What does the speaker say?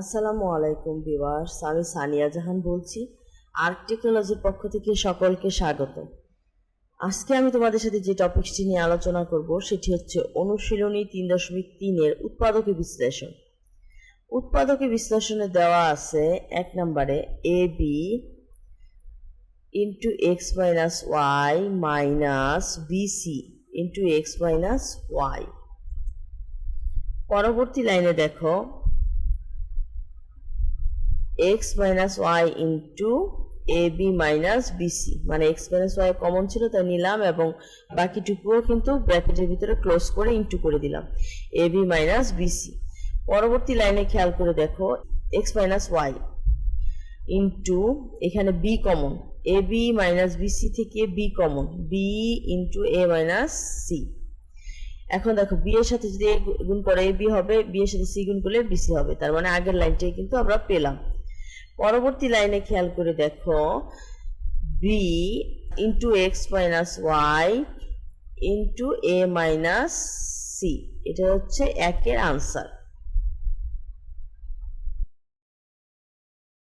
আসসালামু আলাইকুম ভিউয়ার্স, আমি সানিয়া জাহান বলছি আর্ট টেকনোলজির পক্ষ থেকে সকলকে স্বাগত। আজকে আমি তোমাদের সাথে যে টপিকসটি নিয়ে আলোচনা করব, সেটি হচ্ছে অনুশীলনী তিন দশমিক তিনের উৎপাদকী বিশ্লেষণ। উৎপাদকী বিশ্লেষণে দেওয়া আছে এক নম্বরে A B into X minus Y minus BC into X minus Y. পরবর্তী লাইনে দেখো X minus Y into A B minus BC মানে এক্স মাইনাস ওয়াই কমন ছিল, তাই নিলাম এবং বাকিটুকুও কিন্তু ব্র্যাকেটের ভিতরে ক্লোজ করে ইন্টু করে দিলাম এ বি মাইনাস বিসি পরবর্তী লাইনে খেয়াল করে দেখো এক্স মাইনাস ওয়াই ইন্টু এখানে B common A B minus BC থেকে B common B into A minus C এখন দেখো বি এর সাথে যদি গুণ করে এ বি হবে বি এর সাথে সি গুণ করলে বিসি হবে, তার মানে আগের লাইনটাই কিন্তু আমরা পেলাম। পরবর্তী লাইনে খেয়াল করে দেখো B into X minus Y into A minus C এটা হচ্ছে একের আনসার